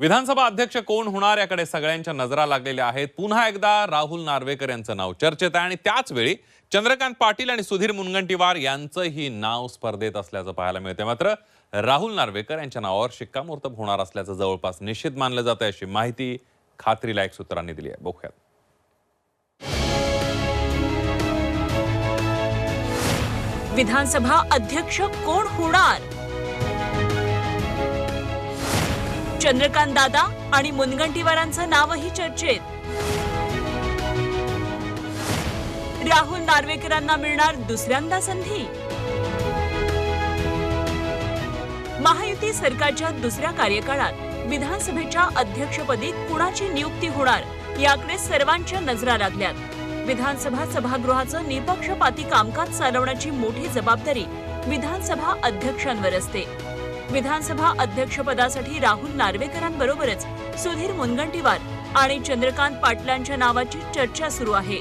विधानसभा अध्यक्ष कोण होणार याकडे सगळ्यांच्या नजरा लागलेल्या आहेत. पुन्हा एकदा राहुल नार्वेकर यांचं नाव चर्चेत आहे आणि त्याच वेळी चंद्रकांत पाटील आणि सुधीर मुनगंटीवार यांचंही नाव स्पर्धेत असल्याचं पाहायला मिळते मात्र राहुल नार्वेकर यांच्या नावावर शिक्कामोर्तब होणार असल्याचं जवळपास निश्चित मानलं जात आहे अशी माहिती खात्रीलायक सूत्रांनी दिली आहे. बघूयात. विधानसभा अध्यक्ष कोण होणार? चंद्रकांत दादा आणि मुनगंटीवारांचं नावही चर्चेत. राहुल नार्वेकरांना मिळणार दुसऱ्यांदा संधी. महायुती सरकारच्या दुसऱ्या कार्यकाळात विधानसभेच्या अध्यक्षपदी कुणाची नियुक्ती होणार याकडे सर्वांच्या नजरा लागल्यात. विधानसभा सभागृहाचं निपक्षपाती कामकाज चालवण्याची मोठी जबाबदारी विधानसभा अध्यक्षांवर असते. विधानसभा अध्यक्षपदासाठी राहुल नार्वेकरांबरोबरच सुधीर मुनगंटीवार आणि चंद्रकांत पाटलांच्या नावाची चर्चा सुरू आहे.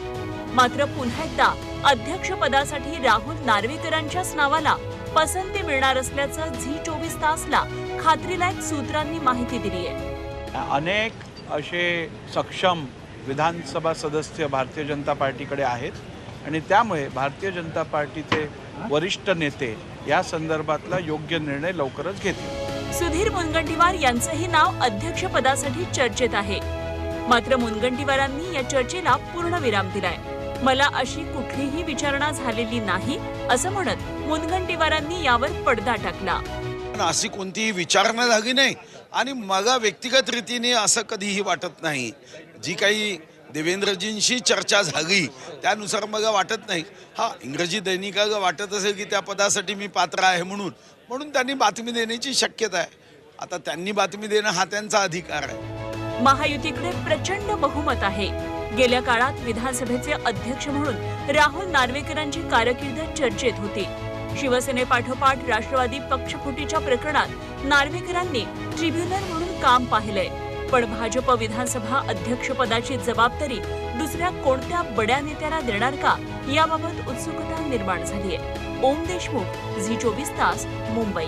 मात्र पुन्हा एकदा अध्यक्षपदासाठी राहुल नार्वेकरांच्याच नावाला पसंती मिळणार असल्याचं झी चोवीस तासला खात्रीलायक सूत्रांनी माहिती दिली आहे. अनेक असे सक्षम विधानसभा सदस्य भारतीय जनता पार्टीकडे आहेत आणि त्यामुळे भारतीय जनता पार्टीचे वरिष्ठ नेते या संदर्भातला योग्य निर्णय लवकरच घेतील. सुधीर मुनगंटीवार यांचंही नाव अध्यक्षपदासाठी चर्चेत आहे. मात्र मुनगंटीवारांनी या चर्चेला पूर्ण विराम दिलाय. मला अशी कुठलीही विचारणा झालेली नाही असं म्हणत मुनगंटीवारांनी यावर पडदा टाकला. पण अशी कोणतीही विचारणा झाली नाही आणि मला व्यक्तिगत रीतीने असं कधीही वाटत नाही. जी काही देवेंद्रजींशी चर्चा झाली. त्यानुसार मला वाटत नाही. हा इंग्रजी दैनिकाला वाटत असेल की त्या पदासाठी मी पात्र आहे म्हणून. म्हणून त्यांनी बातमी देण्याची शक्यता आहे. आता त्यांनी बातमी देणं हा त्यांचा अधिकार आहे. महायुतीकडे प्रचंड बहुमत आहे. गेल्या काळात विधानसभेचे अध्यक्ष म्हणून राहुल नार्वेकरांची कारकीर्द चर्चेत होती. शिवसेनेपाठोपाठ राष्ट्रवादी पक्षफुटीच्या प्रकरणात नार्वेकरांनी ट्रिब्युनल म्हणून काम पाहिलंय. पण भाजप विधानसभा अध्यक्षपदाची जबाबदारी दुसऱ्या कोणत्या बड्या नेत्याला देणार का याबाबत उत्सुकता निर्माण झालीय. ओम देशमुख झी चोवीस तास मुंबई.